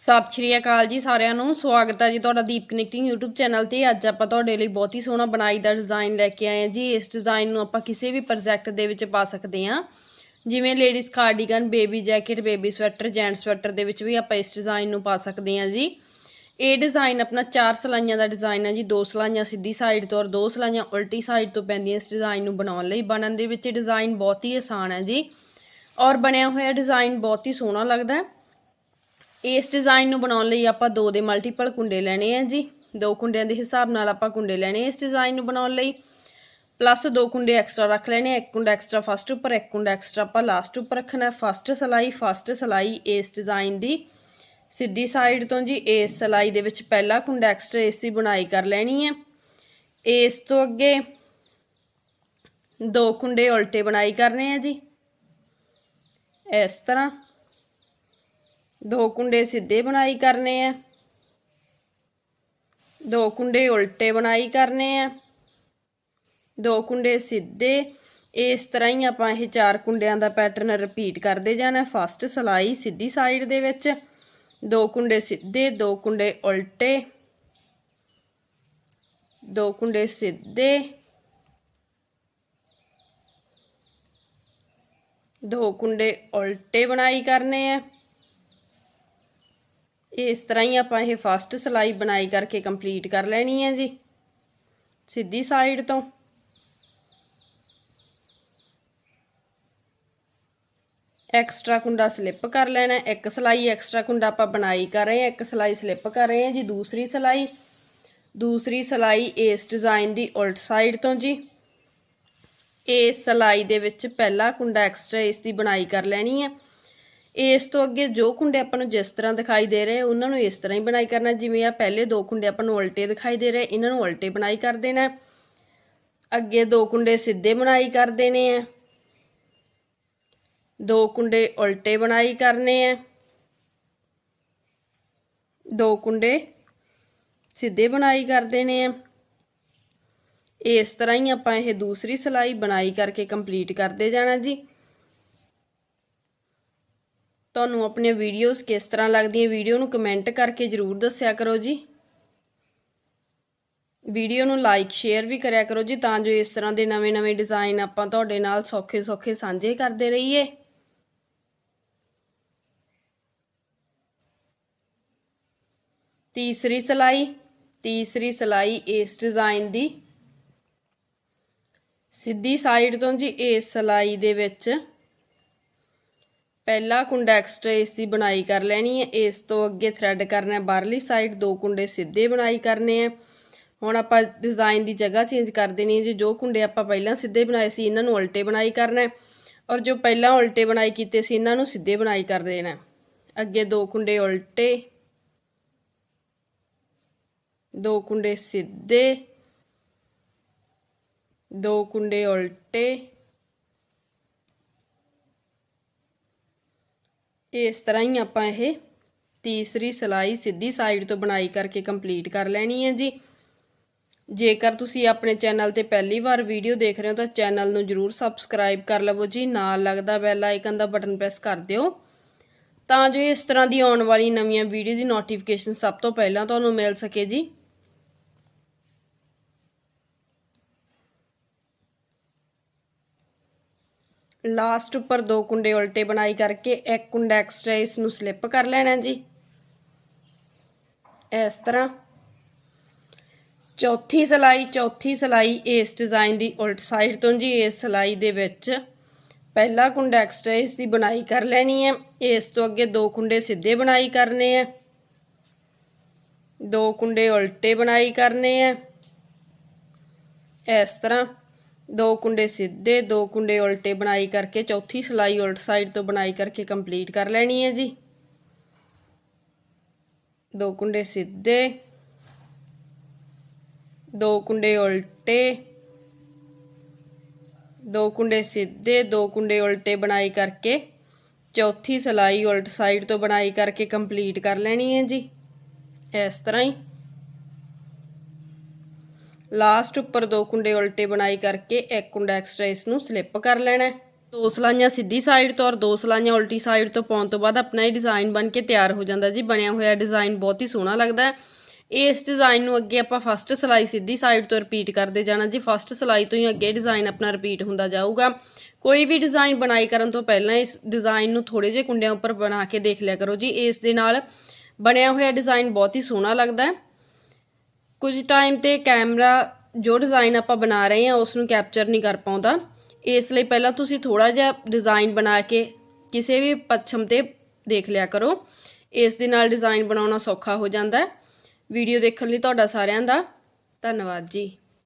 ਸਤਿ ਸ਼੍ਰੀ ਅਕਾਲ ਜੀ ਸਾਰਿਆਂ ਨੂੰ। ਸਵਾਗਤ ਹੈ ਜੀ ਤੁਹਾਡਾ ਦੀਪ ਕਨੈਕਟਿੰਗ YouTube ਚੈਨਲ ਤੇ। ਅੱਜ ਆਪਾਂ ਤੁਹਾਡੇ ਲਈ ਬਹੁਤ ਹੀ ਸੋਹਣਾ ਬਣਾਈ ਦਾ ਡਿਜ਼ਾਈਨ ਲੈ ਕੇ ਆਏ ਹਾਂ ਜੀ। ਇਸ ਡਿਜ਼ਾਈਨ ਨੂੰ ਆਪਾਂ ਕਿਸੇ ਵੀ ਪ੍ਰੋਜੈਕਟ ਦੇ ਵਿੱਚ ਪਾ ਸਕਦੇ ਹਾਂ। ਜਿਵੇਂ ladies cardigan baby jacket baby sweater gent sweater ਦੇ ਵਿੱਚ ਵੀ ਆਪਾਂ ਇਸ ਡਿਜ਼ਾਈਨ ਨੂੰ ਪਾ ਸਕਦੇ ਹਾਂ ਜੀ। ਇਹ ਡਿਜ਼ਾਈਨ ਆਪਣਾ ਚਾਰ ਸਲਾਈਆਂ ਦਾ ਡਿਜ਼ਾਈਨ ਹੈ ਜੀ। ਦੋ ਸਲਾਈਆਂ ਸਿੱਧੀ ਸਾਈਡ ਤੋਂ ਔਰ ਦੋ ਸਲਾਈਆਂ ਉਲਟੀ ਸਾਈਡ ਤੋਂ ਪੈਂਦੀਆਂ ਇਸ ਡਿਜ਼ਾਈਨ ਨੂੰ ਬਣਾਉਣ ਲਈ। ਬਣਨ ਦੇ ਵਿੱਚ ਡਿਜ਼ਾਈਨ ਬਹੁਤ ਹੀ ਆਸਾਨ ਹੈ ਜੀ। ਔਰ ਬਣਿਆ ਹੋਇਆ ਡਿਜ਼ਾਈਨ ਬਹੁਤ ਹੀ ਸੋਹਣਾ ਲੱਗਦਾ ਹੈ। ਇਸ ਡਿਜ਼ਾਈਨ ਨੂੰ ਬਣਾਉਣ ਲਈ ਆਪਾਂ ਦੋ ਦੇ ਮਲਟੀਪਲ ਕੁੰਡੇ ਲੈਣੇ ਆ ਜੀ। ਦੋ ਕੁੰਡਿਆਂ ਦੇ ਹਿਸਾਬ ਨਾਲ ਆਪਾਂ ਕੁੰਡੇ ਲੈਣੇ ਇਸ ਡਿਜ਼ਾਈਨ ਨੂੰ ਬਣਾਉਣ ਲਈ। ਪਲੱਸ ਦੋ ਕੁੰਡੇ ਐਕਸਟਰਾ ਰੱਖ ਲੈਣੇ ਆ, ਇੱਕ ਕੁੰਡਾ ਐਕਸਟਰਾ ਫਸਟ ਉੱਪਰ, ਇੱਕ ਕੁੰਡਾ ਐਕਸਟਰਾ ਆਪਾਂ ਲਾਸਟ ਉੱਪਰ ਰੱਖਣਾ ਫਸਟ ਸਲਾਈ ਫਸਟ ਸਲਾਈ ਇਸ ਡਿਜ਼ਾਈਨ ਦੀ। ਸਿੱਧੀ ਸਾਈਡ ਤੋਂ ਜੀ ਇਸ ਸਲਾਈ ਦੇ ਵਿੱਚ ਪਹਿਲਾ ਕੁੰਡਾ ਐਕਸਟਰਾ ਇਸ ਦੀ ਬੁਣਾਈ ਕਰ ਲੈਣੀ ਹੈ ਇਸ ਤੋਂ ਅੱਗੇ ਦੋ ਕੁੰਡੇ ਉਲਟੇ ਬਣਾਈ ਕਰਨੇ ਆ ਜੀ। ਇਸ ਤਰ੍ਹਾਂ ਦੋ ਕੁੰਡੇ ਸਿੱਧੇ ਬਣਾਈ ਕਰਨੇ ਆ। ਦੋ ਕੁੰਡੇ ਉਲਟੇ ਬਣਾਈ ਕਰਨੇ ਆ। ਦੋ ਕੁੰਡੇ ਸਿੱਧੇ, ਇਸ ਤਰ੍ਹਾਂ ਹੀ ਆਪਾਂ ਇਹ ਚਾਰ ਕੁੰਡਿਆਂ ਦਾ ਪੈਟਰਨ ਰਿਪੀਟ ਕਰਦੇ ਜਾਣਾ ਫਸਟ ਸਲਾਈ ਸਿੱਧੀ ਸਾਈਡ ਦੇ ਵਿੱਚ। ਦੋ ਕੁੰਡੇ ਸਿੱਧੇ, ਦੋ ਕੁੰਡੇ ਉਲਟੇ। ਦੋ ਕੁੰਡੇ ਸਿੱਧੇ। ਦੋ ਕੁੰਡੇ ਉਲਟੇ ਬਣਾਈ ਕਰਨੇ ਆ। ਇਸ ਤਰ੍ਹਾਂ ਹੀ ਆਪਾਂ ਇਹ ਫਸਟ ਸਲਾਈ ਬਣਾਈ ਕਰਕੇ ਕੰਪਲੀਟ ਕਰ ਲੈਣੀ ਹੈ ਜੀ। ਸਿੱਧੀ ਸਾਈਡ ਤੋਂ। ਐਕਸਟਰਾ ਕੁੰਡਾ ਸਲਿੱਪ ਕਰ ਲੈਣਾ ਇੱਕ ਸਲਾਈ ਐਕਸਟਰਾ ਕੁੰਡਾ ਆਪਾਂ ਬਣਾਈ ਕਰ ਰਹੇ ਹਾਂ। ਇੱਕ ਸਲਾਈ ਸਲਿੱਪ ਕਰ ਰਹੇ ਹਾਂ ਜੀ, ਦੂਸਰੀ ਸਲਾਈ। ਦੂਸਰੀ ਸਲਾਈ ਇਸ ਡਿਜ਼ਾਈਨ ਦੀ ਉਲਟ ਸਾਈਡ ਤੋਂ ਜੀ। ਇਸ ਸਲਾਈ ਦੇ ਵਿੱਚ ਪਹਿਲਾ ਕੁੰਡਾ ਐਕਸਟਰਾ ਇਸ ਦੀ ਬਣਾਈ ਕਰ ਲੈਣੀ ਹੈ। ਇਸ ਤੋਂ ਅੱਗੇ ਜੋ ਕੁੰਡੇ ਆਪਾਂ ਨੂੰ ਜਿਸ ਤਰ੍ਹਾਂ ਦਿਖਾਈ ਦੇ ਰਹੇ, ਉਹਨਾਂ ਨੂੰ ਇਸ ਤਰ੍ਹਾਂ ਹੀ ਬਣਾਈ ਕਰਨਾ, ਜਿਵੇਂ ਆ ਪਹਿਲੇ ਦੋ ਕੁੰਡੇ ਆਪਾਂ ਨੂੰ ਉਲਟੇ ਦਿਖਾਈ ਦੇ ਰਹੇ, ਇਹਨਾਂ ਨੂੰ ਉਲਟੇ ਬਣਾਈ ਕਰ ਦੇਣਾ ਅੱਗੇ ਦੋ ਕੁੰਡੇ ਸਿੱਧੇ ਬਣਾਈ ਕਰ ਦੇਣੇ ਆ ਦੋ ਕੁੰਡੇ ਉਲਟੇ ਬਣਾਈ ਕਰਨੇ ਆ ਦੋ ਕੁੰਡੇ ਸਿੱਧੇ ਬਣਾਈ ਕਰ ਦੇਣੇ ਆ ਇਸ ਤਰ੍ਹਾਂ ਹੀ ਆਪਾਂ ਇਹ ਦੂਸਰੀ ਸਲਾਈ ਬਣਾਈ ਕਰਕੇ ਕੰਪਲੀਟ ਕਰਦੇ ਜਾਣਾ ਜੀ। ਤੁਹਾਨੂੰ ਆਪਣੀਆਂ ਵੀਡੀਓਜ਼ ਕਿਸ ਤਰ੍ਹਾਂ ਲੱਗਦੀਆਂ ਵੀਡੀਓ ਨੂੰ ਕਮੈਂਟ ਕਰਕੇ ਜਰੂਰ ਦੱਸਿਆ ਕਰੋ ਜੀ। ਵੀਡੀਓ ਨੂੰ ਲਾਈਕ ਸ਼ੇਅਰ ਵੀ ਕਰਿਆ ਕਰੋ ਜੀ, ਤਾਂ ਜੋ ਇਸ ਤਰ੍ਹਾਂ ਦੇ ਨਵੇਂ-ਨਵੇਂ ਡਿਜ਼ਾਈਨ ਆਪਾਂ ਤੁਹਾਡੇ ਨਾਲ ਸੌਖੇ-ਸੌਖੇ ਸਾਂਝੇ ਕਰਦੇ ਰਹੀਏ। ਤੀਸਰੀ ਸਲਾਈ ਤੀਸਰੀ ਸਲਾਈ ਇਸ ਡਿਜ਼ਾਈਨ ਦੀ। ਸਿੱਧੀ ਸਾਈਡ ਤੋਂ ਜੀ ਇਸ ਸਲਾਈ ਦੇ ਵਿੱਚ ਪਹਿਲਾ ਕੁੰਡਾ ਐਕਸਟਰਾ ਇਸ ਦੀ ਬਣਾਈ ਕਰ ਲੈਣੀ ਹੈ। ਇਸ ਤੋਂ ਅੱਗੇ ਥ੍ਰੈਡ ਕਰਨਾ ਹੈ ਬਾਹਰਲੀ ਸਾਈਡ ਦੋ ਕੁੰਡੇ ਸਿੱਧੇ ਬਣਾਈ ਕਰਨੇ ਆ ਹੁਣ ਆਪਾਂ ਡਿਜ਼ਾਈਨ ਦੀ ਜਗ੍ਹਾ ਚੇਂਜ ਕਰ ਦੇਣੀ ਹੈ ਜੀ। ਜੋ ਕੁੰਡੇ ਆਪਾਂ ਪਹਿਲਾਂ ਸਿੱਧੇ ਬਣਾਏ ਸੀ, ਇਹਨਾਂ ਨੂੰ ਉਲਟੇ ਬਣਾਈ ਕਰਨਾ ਹੈ। ਔਰ ਜੋ ਪਹਿਲਾਂ ਉਲਟੇ ਬਣਾਈ ਕੀਤੇ ਸੀ, ਇਹਨਾਂ ਨੂੰ ਸਿੱਧੇ ਬਣਾਈ ਕਰ ਦੇਣਾ ਅੱਗੇ ਦੋ ਕੁੰਡੇ ਉਲਟੇ, ਦੋ ਕੁੰਡੇ ਸਿੱਧੇ, ਦੋ ਕੁੰਡੇ ਉਲਟੇ ਇਸ ਤਰ੍ਹਾਂ ਹੀ ਆਪਾਂ ਇਹ ਤੀਸਰੀ ਸਲਾਈ ਸਿੱਧੀ ਸਾਈਡ ਤੋਂ ਬਣਾਈ ਕਰਕੇ ਕੰਪਲੀਟ ਕਰ ਲੈਣੀ ਹੈ ਜੀ। ਜੇਕਰ ਤੁਸੀਂ ਆਪਣੇ ਚੈਨਲ ਤੇ ਪਹਿਲੀ ਵਾਰ ਵੀਡੀਓ ਦੇਖ ਰਹੇ ਹੋ ਤਾਂ ਚੈਨਲ ਨੂੰ ਜਰੂਰ ਸਬਸਕ੍ਰਾਈਬ ਕਰ ਲਵੋ ਜੀ। ਨਾਲ ਲੱਗਦਾ ਬੈਲ ਆਈਕਨ ਦਾ ਬਟਨ ਪ੍ਰੈਸ ਕਰ ਦਿਓ। ਤਾਂ ਜੋ ਇਸ ਤਰ੍ਹਾਂ ਦੀ ਆਉਣ ਵਾਲੀ ਨਵੀਆਂ ਵੀਡੀਓ ਦੀ ਨੋਟੀਫਿਕੇਸ਼ਨ ਸਭ ਤੋਂ ਪਹਿਲਾਂ ਤੁਹਾਨੂੰ ਮਿਲ ਸਕੇ ਜੀ। ਲਾਸਟ ਉੱਪਰ ਦੋ ਕੁੰਡੇ ਉਲਟੇ ਬਣਾਈ ਕਰਕੇ ਇੱਕ ਕੁੰਡਾ ਐਕਸਟਰਾ ਇਸ ਨੂੰ ਸਲਿੱਪ ਕਰ ਲੈਣਾ ਜੀ। ਇਸ ਤਰ੍ਹਾਂ। ਚੌਥੀ ਸਲਾਈ ਚੌਥੀ ਸਲਾਈ ਇਸ ਡਿਜ਼ਾਈਨ ਦੀ ਉਲਟ ਸਾਈਡ ਤੋਂ ਜੀ। ਇਸ ਸਲਾਈ ਦੇ ਵਿੱਚ ਪਹਿਲਾ ਕੁੰਡਾ ਐਕਸਟਰਾ ਇਸ ਦੀ ਬਣਾਈ ਕਰ ਲੈਣੀ ਹੈ। ਇਸ ਤੋਂ ਅੱਗੇ ਦੋ ਕੁੰਡੇ ਸਿੱਧੇ ਬਣਾਈ ਕਰਨੇ ਆ ਦੋ ਕੁੰਡੇ ਉਲਟੇ ਬਣਾਈ ਕਰਨੇ ਆ ਇਸ ਤਰ੍ਹਾਂ। ਦੋ ਕੁੰਡੇ ਸਿੱਧੇ, ਦੋ ਕੁੰਡੇ ਉਲਟੇ ਬਣਾਈ ਕਰਕੇ, ਚੌਥੀ ਸਲਾਈ ਉਲਟ ਸਾਈਡ ਤੋਂ ਬਣਾਈ ਕਰਕੇ ਕੰਪਲੀਟ ਕਰ ਲੈਣੀ ਹੈ ਜੀ। ਦੋ ਕੁੰਡੇ ਸਿੱਧੇ, ਦੋ ਕੁੰਡੇ ਉਲਟੇ, ਦੋ ਕੁੰਡੇ ਸਿੱਧੇ, ਦੋ ਕੁੰਡੇ ਉਲਟੇ ਬਣਾਈ ਕਰਕੇ, ਚੌਥੀ ਸਲਾਈ ਉਲਟ ਸਾਈਡ ਤੋਂ ਬਣਾਈ ਕਰਕੇ ਕੰਪਲੀਟ ਕਰ ਲੈਣੀ ਹੈ ਜੀ। ਇਸ ਤਰ੍ਹਾਂ ਹੀ ਲਾਸਟ ਉੱਪਰ ਦੋ ਕੁੰਡੇ ਉਲਟੇ ਬਣਾਈ ਕਰਕੇ ਇੱਕ ਕੁੰਡਾ ਐਕਸਟਰਾ ਇਸ ਨੂੰ ਸਲਿੱਪ ਕਰ ਲੈਣਾ ਹੈ। ਦੋ ਸਲਾਈਆਂ ਸਿੱਧੀ ਸਾਈਡ ਤੋਂ ਔਰ ਦੋ ਸਲਾਈਆਂ ਉਲਟੀ ਸਾਈਡ ਤੋਂ ਪਾਉਣ ਤੋਂ ਬਾਅਦ ਆਪਣਾ ਇਹ ਡਿਜ਼ਾਈਨ ਬਣ ਕੇ ਤਿਆਰ ਹੋ ਜਾਂਦਾ ਜੀ। ਬਣਿਆ ਹੋਇਆ ਡਿਜ਼ਾਈਨ ਬਹੁਤ ਹੀ ਸੋਹਣਾ ਲੱਗਦਾ ਹੈ। ਇਸ ਡਿਜ਼ਾਈਨ ਨੂੰ ਅੱਗੇ ਆਪਾਂ ਫਸਟ ਸਲਾਈ ਸਿੱਧੀ ਸਾਈਡ ਤੋਂ ਰਿਪੀਟ ਕਰਦੇ ਜਾਣਾ ਜੀ। ਫਸਟ ਸਲਾਈ ਤੋਂ ਹੀ ਅੱਗੇ ਡਿਜ਼ਾਈਨ ਆਪਣਾ ਰਿਪੀਟ ਹੁੰਦਾ ਜਾਊਗਾ। ਕੋਈ ਵੀ ਡਿਜ਼ਾਈਨ ਬਣਾਈ ਕਰਨ ਤੋਂ ਪਹਿਲਾਂ ਇਸ ਡਿਜ਼ਾਈਨ ਨੂੰ ਥੋੜੇ ਜਿਹੇ ਕੁੰਡਿਆਂ ਉੱਪਰ ਬਣਾ ਕੇ ਦੇਖ ਲਿਆ ਕਰੋ ਜੀ। ਇਸ ਦੇ ਨਾਲ ਬਣਿਆ ਹੋਇਆ ਡਿਜ਼ਾਈਨ ਬਹੁਤ ਹੀ ਸੋਹਣਾ ਲੱਗਦਾ ਹੈ। ਕੁਝ ਟਾਈਮ ਤੇ ਕੈਮਰਾ ਜੋ ਡਿਜ਼ਾਈਨ ਆਪਾਂ ਬਣਾ ਰਹੇ ਹਾਂ ਉਸ ਨੂੰ ਕੈਪਚਰ ਨਹੀਂ ਕਰ ਪਾਉਂਦਾ। ਇਸ ਲਈ ਪਹਿਲਾਂ ਤੁਸੀਂ ਥੋੜਾ ਜਿਹਾ ਡਿਜ਼ਾਈਨ ਬਣਾ ਕੇ ਕਿਸੇ ਵੀ ਪੱਛਮ ਤੇ ਦੇਖ ਲਿਆ ਕਰੋ। ਇਸ ਦੇ ਨਾਲ ਡਿਜ਼ਾਈਨ ਬਣਾਉਣਾ ਸੌਖਾ ਹੋ ਜਾਂਦਾ ਹੈ। ਵੀਡੀਓ ਦੇਖਣ ਲਈ ਤੁਹਾਡਾ ਸਾਰਿਆਂ ਦਾ ਧੰਨਵਾਦ ਜੀ।